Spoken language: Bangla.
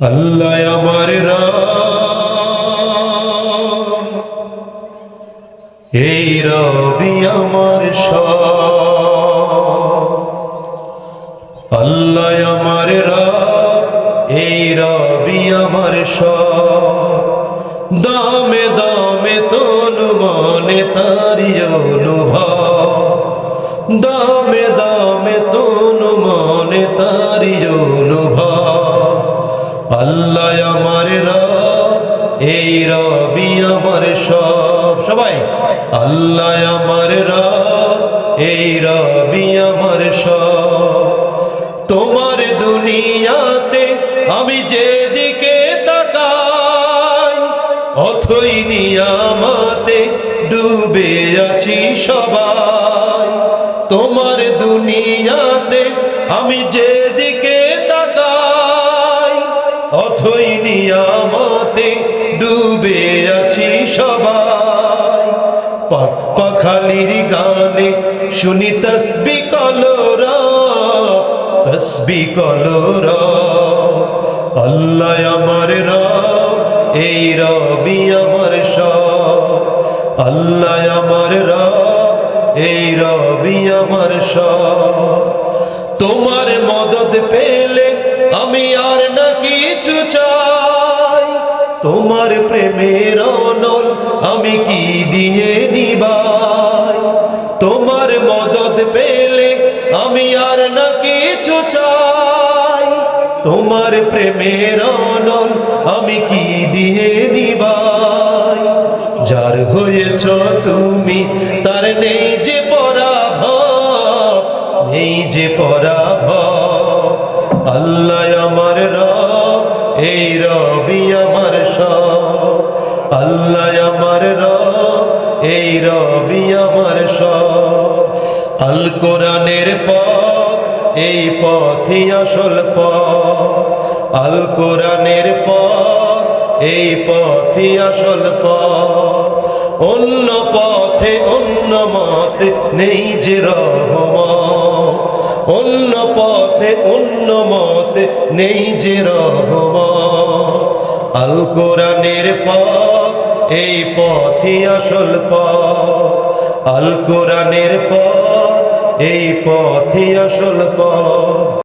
আল্লাহ আমার এই রবি আমার আল্লাহ আমার এই রবি আমার দামে দামে তনু মনে তারি অনুভব। দামে দামে আল্লাহ আমার রব, এই রবি আমার সব। সবাই, আল্লাহ আমার রব, এই রবি আমার সব। তোমার দুনিয়াতে আমি যেদিকে তাকাই, অথই নিয়ামাতে ডুবে আছি সবাই। তোমার দুনিয়াতে আমি তাকাই অথই নিয়ামতে ডুবে আছি সবাই। পাখ পাখালির গানে শুনি তসবি কলোরা তসবি কলোরা। আল্লাহ আমার রব, এই রবি আমার সব। আল্লাহ আমার রব, এই রবি আমার সব। তোমার মদত পেলে আমি আর না চাই। তোমার প্রেমের অনল আমি কি দিয়ে নিবাই? তোমার মদত পেলে আমি আর না কিছু চাই। তোমার প্রেমের অনল আমি কি দিয়ে নিবাই? যার হয়েছ তুমি, তার নেই যে পরাভব, নেই যে পরাভব। কোরআনের পথ, এই পথই আসল পথ। আল কোরআনের পথ, এই পথই আসল পথ। অন্য পথে অন্য মতে নেই যে রহমত। অন্য পথে অন্য মতে নেই যে রহমত। আল কোরআনের পথ, এই পথই আসল পথ। আল কোরআনের পথ এই পথই আসল পথ।